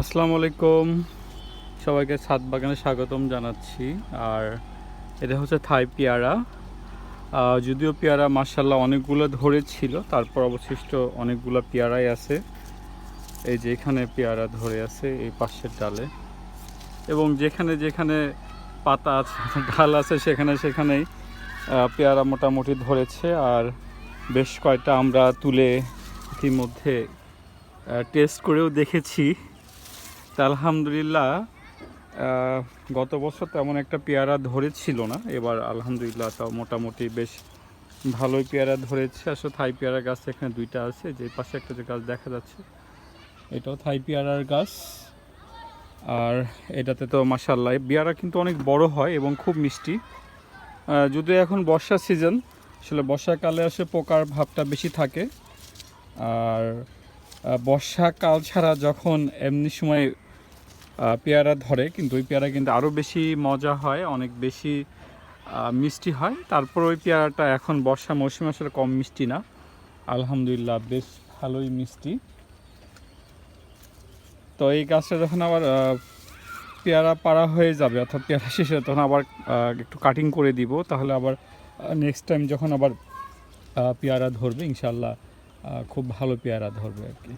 আসসালামু আলাইকুম। সবাইকে ছাদ বাগানে স্বাগতম জানাচ্ছি। আর এটা হচ্ছে থাই পেয়ারা। যদিও পেয়ারা মার্শাল্লাহ অনেকগুলো ধরেছিল, তারপর অবশিষ্ট অনেকগুলো পেয়ারাই আছে। এই যে এখানে পেয়ারা ধরে আছে, এই পাশের ডালে। এবং যেখানে যেখানে পাতা আছে, ডাল আছে, সেখানে সেখানেই পেয়ারা মোটামুটি ধরেছে। আর বেশ কয়টা আমরা তুলে ইতিমধ্যে টেস্ট করেও দেখেছি। তা আলহামদুলিল্লাহ গত বছর তেমন একটা পেয়ারা ধরেছিল না। এবার আলহামদুলিল্লাহ তাও মোটামুটি বেশ ভালোই পেয়ারা ধরেছে। আসলে থাই পেয়ারা গাছ এখানে দুইটা আছে, যে পাশে একটা যে গাছ দেখা যাচ্ছে, এটাও থাই পেয়ারার গাছ। আর এটাতে তো মাসাল্লাহ পেয়ারা কিন্তু অনেক বড় হয় এবং খুব মিষ্টি। যদিও এখন বর্ষা সিজন, আসলে বর্ষাকালে আসে পোকার ভাবটা বেশি থাকে। আর বর্ষাকাল ছাড়া যখন এমনি সময় পেয়ারা ধরে, কিন্তু ওই পেয়ারা কিন্তু আরও বেশি মজা হয়, অনেক বেশি মিষ্টি হয়। তারপর ওই পেয়ারাটা এখন বর্ষা মৌসুমে আসলে কম মিষ্টি না। আলহামদুলিল্লাহ, বেশ ভালোই মিষ্টি। তো এই গাছটা যখন আবার পেয়ারা পাড়া হয়ে যাবে, অর্থাৎ পেয়ারা শেষে তখন আবার একটু কাটিং করে দিব, তাহলে আবার নেক্সট টাইম যখন আবার পেয়ারা ধরবে ইনশাল্লাহ খুব ভালো পেয়ারা ধরবে আর কি।